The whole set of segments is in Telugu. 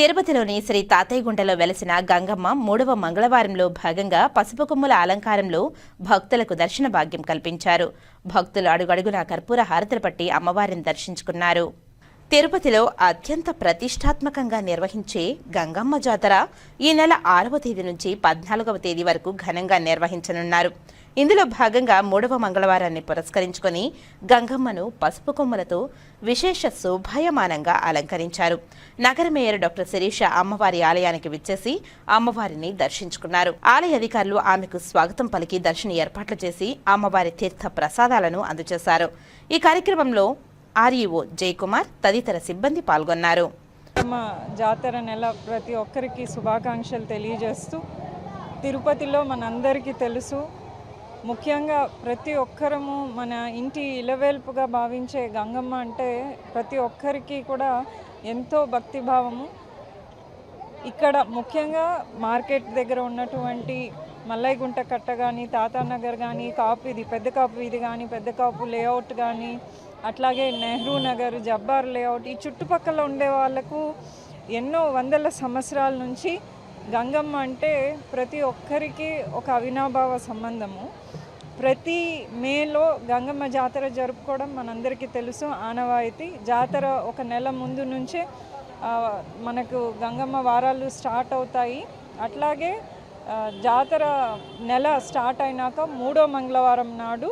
తిరుపతిలోని శ్రీ తాతయ్యగుంటలో వెలసిన గంగమ్మ మూడవ మంగళవారంలో భాగంగా పసుపు కొమ్ముల అలంకారంలో భక్తులకు దర్శన భాగ్యం కల్పించారు. భక్తులు అడుగడుగున కర్పూర హారతులు పట్టి అమ్మవారిని దర్శించుకున్నారు. తిరుపతిలో అత్యంత ప్రతిష్టాత్మకంగా నిర్వహించే గంగమ్మ జాతర ఈ నెల ఆరవ తేదీ నుంచి పద్నాలుగవ తేదీ వరకు ఘనంగా నిర్వహించనున్నారు. ఇందులో భాగంగా మూడవ మంగళవారాన్ని పురస్కరించుకొని గంగమ్మను పసుపు కొమ్మలతో విశేష శోభాయమానంగా అలంకరించారు. నగర మేయర్ డాక్టర్ శిరీష అమ్మవారి ఆలయానికి విచ్చేసి అమ్మవారిని దర్శించుకున్నారు. ఆలయ అధికారులు ఆమెకు స్వాగతం పలికి దర్శన ఏర్పాట్లు చేసి అమ్మవారి తీర్థ ప్రసాదాలను అందజేశారు. ఈ కార్యక్రమంలో ఆర్ఈఓ జయకుమార్ తదితర సిబ్బంది పాల్గొన్నారు. మా జాతర నెల ప్రతి ఒక్కరికి శుభాకాంక్షలు తెలియజేస్తూ తిరుపతిలో మనందరికీ తెలుసు ముఖ్యంగా ప్రతి ఒక్కరము మన ఇంటి ఇలవేల్పుగా భావించే గంగమ్మ అంటే ప్రతి ఒక్కరికి కూడా ఎంతో భక్తిభావము. ఇక్కడ ముఖ్యంగా మార్కెట్ దగ్గర ఉన్నటువంటి మల్లయ్యగుంట కట్ట కానీ తాతానగర్ కానీ కాపు ఇది పెద్ద కాపు ఇది కానీ పెద్ద కాపు లేఅవుట్ కానీ అట్లాగే నెహ్రూ నగర్ జబ్బార్ లేఅవుట్ ఈ చుట్టుపక్కల ఉండే వాళ్ళకు ఎన్నో వందల సంవత్సరాల నుంచి గంగమ్మ అంటే ప్రతి ఒక్కరికి ఒక అవినాభావ సంబంధము. ప్రతి మేలో గంగమ్మ జాతర జరుపుకోవడం మనందరికీ తెలుసు. ఆనవాయితీ. జాతర ఒక నెల ముందు నుంచే మనకు గంగమ్మ వారాలు స్టార్ట్ అవుతాయి. అట్లాగే జాతర నెల స్టార్ట్ అయినాక మూడో మంగళవారం నాడు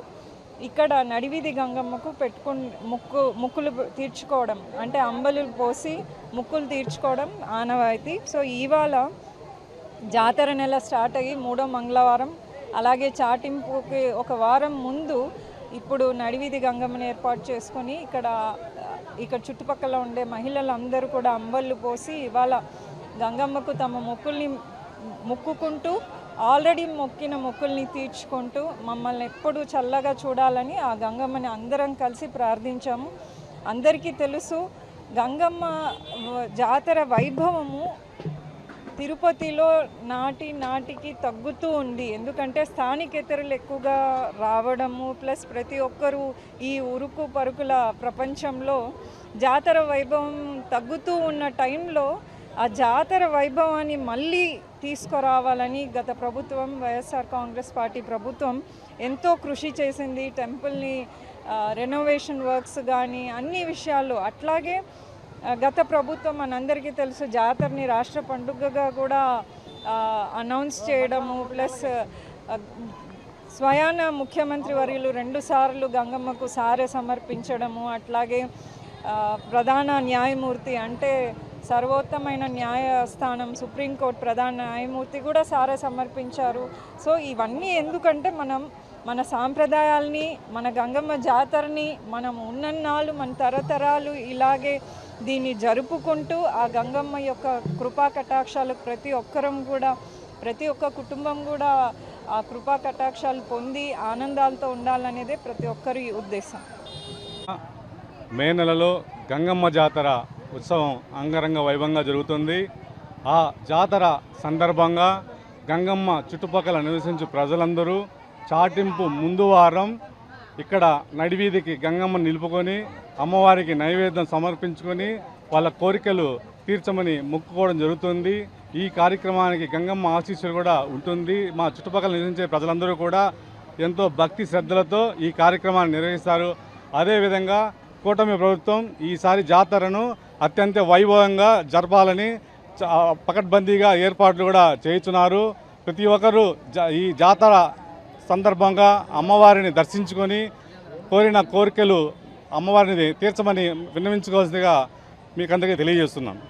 ఇక్కడ నడివీధి గంగమ్మకు పెట్టుకుని ముక్కు ముక్కులు తీర్చుకోవడం. అంటే అంబలు పోసి ముక్కులు తీర్చుకోవడం ఆనవాయితీ. సో ఇవాళ జాతర నెల స్టార్ట్ అయ్యి మూడో మంగళవారం అలాగే చాటింపుకి ఒక వారం ముందు ఇప్పుడు నడివీధి గంగమ్మని ఏర్పాటు చేసుకొని ఇక్కడ ఇక్కడ చుట్టుపక్కల ఉండే మహిళలందరూ కూడా అంబళ్ళు పోసి ఇవాళ గంగమ్మకు తమ మొక్కుల్ని మొక్కుకుంటూ ఆల్రెడీ మొక్కిన మొక్కుల్ని తీర్చుకుంటూ మమ్మల్ని ఎప్పుడూ చల్లగా చూడాలని ఆ గంగమ్మని అందరం కలిసి ప్రార్థించాము. అందరికీ తెలుసు గంగమ్మ జాతర వైభవము తిరుపతిలో నాటి నాటికి తగ్గుతూ ఉంది. ఎందుకంటే స్థానికేతరులు ఎక్కువగా రావడము ప్లస్ ప్రతి ఒక్కరూ ఈ ఉరుకు పరుకుల ప్రపంచంలో జాతర వైభవం తగ్గుతూ ఉన్న టైంలో ఆ జాతర వైభవాన్ని మళ్ళీ తీసుకురావాలని గత ప్రభుత్వం వైఎస్ఆర్ కాంగ్రెస్ పార్టీ ప్రభుత్వం ఎంతో కృషి చేసింది. టెంపుల్ని రెనోవేషన్ వర్క్స్ కానీ అన్ని విషయాల్లో. అట్లాగే గత ప్రభుత్వం మనందరికీ తెలుసు జాతరని రాష్ట్ర పండుగగా కూడా అనౌన్స్ చేయడము ప్లస్ స్వయాన ముఖ్యమంత్రి వర్యులు రెండు సార్లు గంగమ్మకు సారె సమర్పించడము అట్లాగే ప్రధాన న్యాయమూర్తి అంటే సర్వోత్తమైన న్యాయస్థానం సుప్రీంకోర్టు ప్రధాన న్యాయమూర్తి కూడా సారె సమర్పించారు. సో ఇవన్నీ ఎందుకంటే మనం మన సాంప్రదాయాల్ని మన గంగమ్మ జాతరని మనం ఉన్నన్నాళ్ళు మన తరతరాలు ఇలాగే దీన్ని జరుపుకుంటూ ఆ గంగమ్మ యొక్క కృపా కటాక్షాలు ప్రతి ఒక్కరం కూడా ప్రతి ఒక్క కుటుంబం కూడా ఆ కృపా కటాక్షాలు పొంది ఆనందాలతో ఉండాలనేదే ప్రతి ఒక్కరి ఉద్దేశం. మే నెలలో గంగమ్మ జాతర ఉత్సవం అంగరంగ వైభవంగా జరుగుతుంది. ఆ జాతర సందర్భంగా గంగమ్మ చుట్టుపక్కల నివసించు ప్రజలందరూ చాటింపు ముందు వారం ఇక్కడ నడివీధికి గంగమ్మ నిలుపుకొని అమ్మవారికి నైవేద్యం సమర్పించుకొని వాళ్ళ కోరికలు తీర్చమని మొక్కుకోవడం జరుగుతుంది. ఈ కార్యక్రమానికి గంగమ్మ ఆశీస్సులు కూడా ఉంటుంది. మా చుట్టుపక్కల నివసించే ప్రజలందరూ కూడా ఎంతో భక్తి శ్రద్ధలతో ఈ కార్యక్రమాన్ని నిర్వహిస్తారు. అదేవిధంగా కూటమి ప్రభుత్వం ఈసారి జాతరను అత్యంత వైభవంగా జరపాలని చ- పకడ్బందీగా ఏర్పాట్లు కూడా చేయుచున్నారు ప్రతి ఒక్కరూ జా- ఈ జాతర సందర్భంగా అమ్మవారిని దర్శించుకొని కోరిన కోరికలు అమ్మవారిని తీర్చమని విన్నవించుకోవాల్సిందిగా మీకు అందరికీ తెలియజేస్తున్నాను.